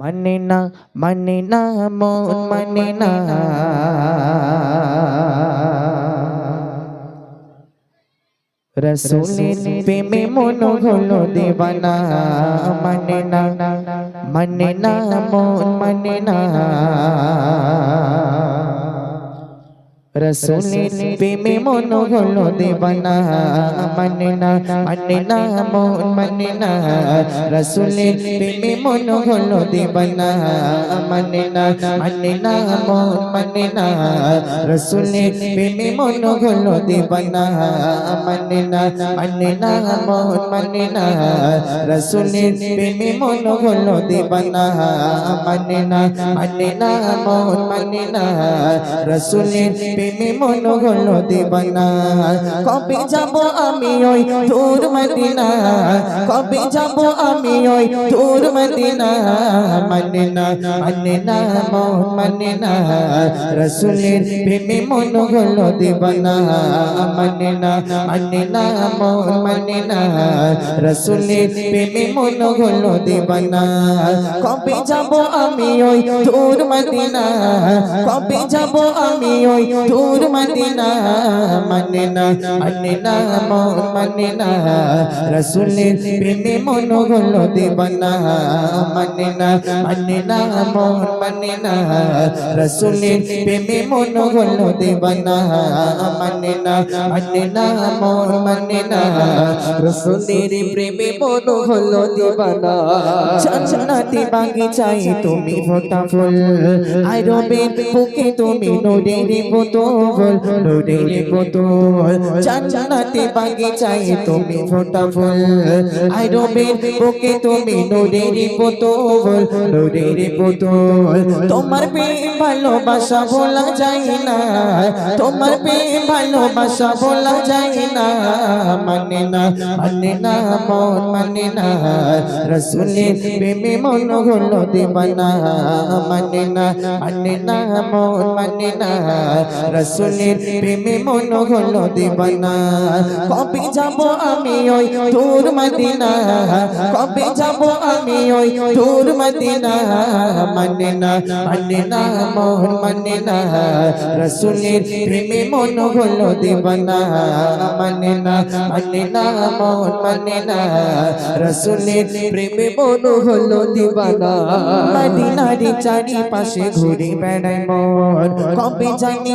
মানে না মানে না মন মানে না রসুলের প্রেমে মন হলো দেবানা মানে না মানে না মন মানে না রসুলের প্রেমে মন হলো দেবানা মানে না মানে না মন মানে না রসুলের প্রেমে মন হলো দেবানা মানে না মানে না মন মানে না রসুলের প্রেমে মন হলো দেবানা মানে না মানে না মন মানে না রসুলের প্রেমে মন হলো দেবানা মানে না মানে না মন মানে না রসুলের প্রেমে মন হলো দেবানা। কবে যাব আমি ওই তোর মদিনা? কবে যাব আমি ওই তোর মদিনা? মানে না মানে না, মন মানে না। রসুলের প্রেমে মন হলো দেবানা। মানে না মানে না, মন মানে না। রসুলের প্রেমে মন হলো দেবানা। কবে যাব আমি ওই তোর মদিনা? কবে যাব আমি ওই তোর মদিনা মানে না মানে না মন মানে না রসুলের প্রেমে মন হলো দেবানা মানে না মানে না মন মানে না রসুলের প্রেমে মন হলো দেবানা মানে না মানে না মন মানে না রসুলের প্রেমে মন হলো দেবানা জান্নাতি বাগিচায় তুমি ফোটা ফুল আরবের বুকে তুমি নদীর বোতল নদীর বোতল জান্নাতি বাগিচায় তুমি ফোটা ফুল। আরবের বুকে তুমি নদীর বোতল নদীর বোতল তোমার প্রেম ভালোবাসা বলা যায় না। তোমার প্রেম ভালোবাসা বলা যায় না। মানে না মানে না মন মানে না। রসুলের প্রেমে মন হলো দেবানা। মানে না মানে না মন মানে না। রসুলের প্রেমে মন হলো দেবানা। কবে যাব আমি ওই তোর মদিনা? কবে যাব আমি ওই তোর মদিনা? মানে না মানে না মন মানে না রসুলের প্রেমে মন হলো দেবানা। মানে না মানে না মন মানে না রসুলের প্রেমে মন হলো দিবানা। মদিনারি চারিপাশে ঘুরে বেড়াই মন। কবে জানি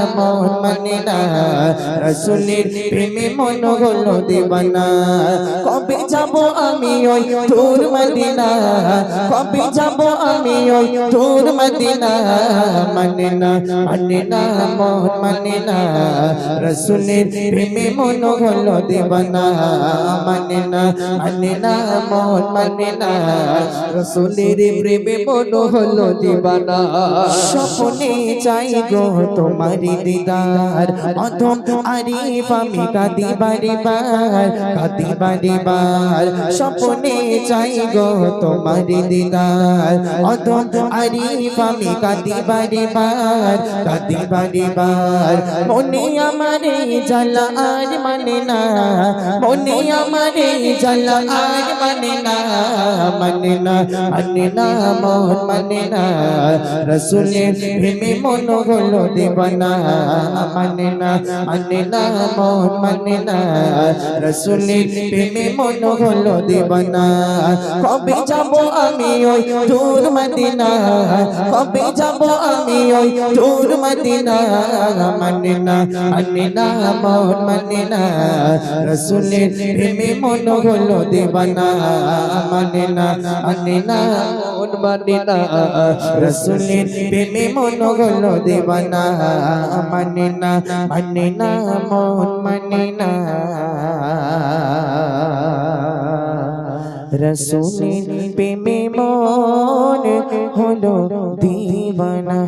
মন মানে না রসুলের প্রেমে মন হলো দেবানা। কবে যাব আমি ওই তোর মদিনা? কবে যাব আমি ওই তোর মদিনা? মানে না মানে না মন মানে না রসুলের প্রেমে মন হলো দেবানা। মানে না মানে না মন মানে না রসুলের প্রেমে মন হলো দিবানা। স্বপ্নে চাই গো তোমারি দিদার, অধম আরিফ আমি কাঁদি বারে বার কাঁদি বারে। স্বপ্নে চাই গো তোমারি দিদার, অধম আরিফ আমি কাঁদি বারে বার কাঁদি বারে। বার মনে আমারে জ্বালা আর মানে না, মনে আমারে জ্বালা আর মানে না মানে না মানে না, মন মানে না। রসুলের প্রেমে মন হলো দেবানা মানে না মানে না মন মানে না রসুলের প্রেমে মন হলো দেবানা। কবে যাব আমি ওই তোর মদিনা? কবে যাব আমি ওই তোর মদিনা? মানে না মানে না মন মানে না রসুলের প্রেমে মন হলো দেবানা। মানে না মানে না মন মানে না রসুলের প্রেমে মন হলো দেবানা। মানে না মানে না মন মানে না রসুলের প্রেমে মন হলো দিবানা।